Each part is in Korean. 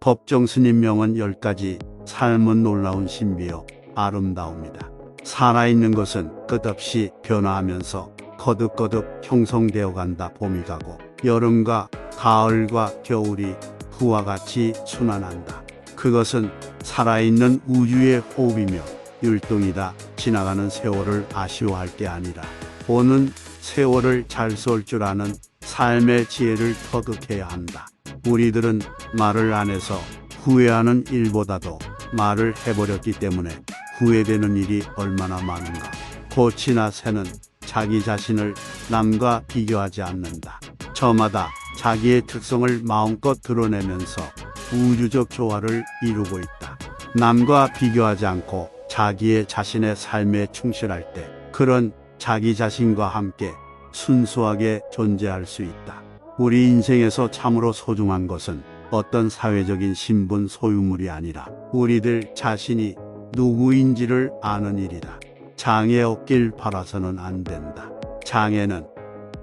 법정 스님명은 10가지 삶은 놀라운 신비요 아름다움이다. 살아있는 것은 끝없이 변화하면서 거듭거듭 형성되어 간다 봄이 가고 여름과 가을과 겨울이 부와 같이 순환한다. 그것은 살아있는 우주의 호흡이며 율동이다. 지나가는 세월을 아쉬워할 게 아니라 오는 세월을 잘 쏠 줄 아는 삶의 지혜를 터득해야 한다. 우리들은 말을 안 해서 후회하는 일보다도 말을 해버렸기 때문에 후회되는 일이 얼마나 많은가. 고치나 새는 자기 자신을 남과 비교하지 않는다. 저마다 자기의 특성을 마음껏 드러내면서 우주적 조화를 이루고 있다. 남과 비교하지 않고 자기의 자신의 삶에 충실할 때 그런 자기 자신과 함께 순수하게 존재할 수 있다. 우리 인생에서 참으로 소중한 것은 어떤 사회적인 신분 소유물이 아니라 우리들 자신이 누구인지를 아는 일이다. 장애 없길 바라서는 안 된다. 장애는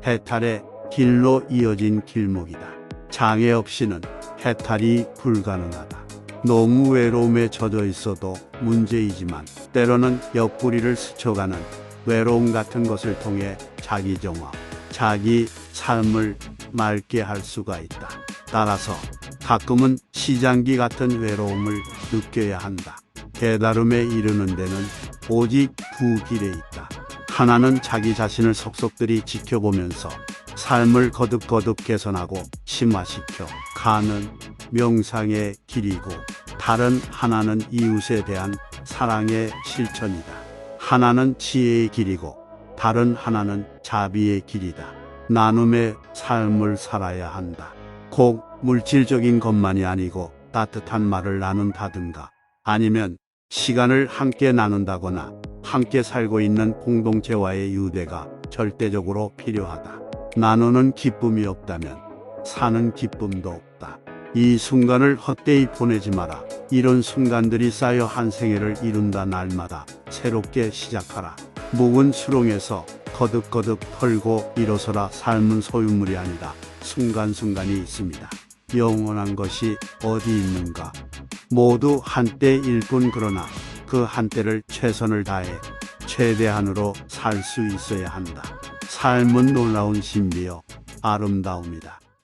해탈의 길로 이어진 길목이다. 장애 없이는 해탈이 불가능하다. 너무 외로움에 젖어 있어도 문제이지만 때로는 옆구리를 스쳐가는 외로움 같은 것을 통해 자기 정화, 자기 삶을 맑게 할 수가 있다. 따라서 가끔은 시장기 같은 외로움을 느껴야 한다. 깨달음에 이르는 데는 오직 두 길에 있다. 하나는 자기 자신을 속속들이 지켜보면서 삶을 거듭거듭 개선하고 심화시켜 가는 명상의 길이고 다른 하나는 이웃에 대한 사랑의 실천이다. 하나는 지혜의 길이고 다른 하나는 자비의 길이다. 나눔의 삶을 살아야 한다. 꼭 물질적인 것만이 아니고 따뜻한 말을 나눈다든가 아니면 시간을 함께 나눈다거나 함께 살고 있는 공동체와의 유대가 절대적으로 필요하다. 나누는 기쁨이 없다면 사는 기쁨도 없다. 이 순간을 헛되이 보내지 마라. 이런 순간들이 쌓여 한 생애를 이룬다 날마다 새롭게 시작하라. 묵은 수렁에서 거듭거듭 털고 일어서라 삶은 소유물이 아니라 순간순간이 있습니다. 영원한 것이 어디 있는가? 모두 한때일 뿐 그러나 그 한때를 최선을 다해 최대한으로 살 수 있어야 한다. 삶은 놀라운 신비요 아름다움이다.